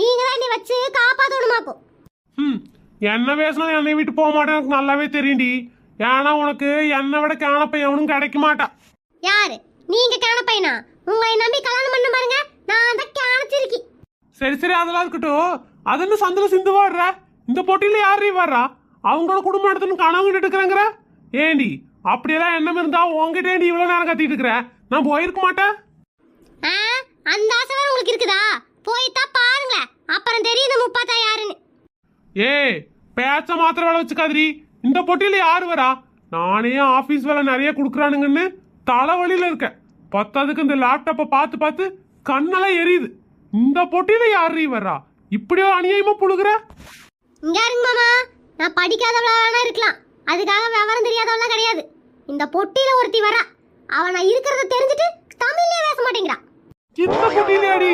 நீங்க தான் என்னை வச்சு காப்பாத்தணுமாக்கும்? ம் என்ன பேசினா என்னை விட்டு போக மாட்டேன் எனக்கு நல்லாவே தெரியும்டி. ஏன்னா உனக்கு என்னை விட கேனப்ப எவனும் கிடைக்க மாட்டான். யாரு? நீங்க கேன பையனா? உங்களை நம்பி கல்யாணம் பண்ண பாருங்க நான் தான் கேனச்சிருக்கி. சரி சரி அதெல்லாம் இருக்கட்டும். அது என்ன சந்தில சிந்து வர்ற இந்த போட்டியில யாரு வர்றா அவங்களோட குடும்பம் எடுத்துன்னு கனவு எடுக்கிறேங்கிற ஏண்டி அப்படியெல்லாம் எண்ணம் இருந்தா உங்ககிட்ட ஏண்டி இவ்வளவு நேரம் கத்திட்டு இருக்கிற? நான் போயிருக்க மாட்டேன்? ஏய் பேச்ச மாத்திர வேலை வச்சுக்காதிரி இந்த போட்டியில யாரு வரா? நானே ஆபீஸ் வேலை நிறைய கொடுக்குறானுங்கன்னு தலைவலியில இருக்கேன். பத்தாவதுக்கு இந்த லேப்டாப்பை பார்த்து பார்த்து கண்ணெல்லாம் எரியுது. இந்த போட்டியில யாரு வர்றா இப்படியோ அநியாயமா புழுகுற? இங்க இருங்க மாமா. நான் படிக்காதவளா வேணா இருக்கலாம். அதுக்காக விவரம் தெரியாதவளாம் கிடையாது. இந்த பொட்டியில ஒருத்தி வரா. அவ நான் இருக்கிறத தெரிஞ்சுட்டு தமிழ்லயே பேச மாட்டேங்கிறா. இந்த போட்டியில அடி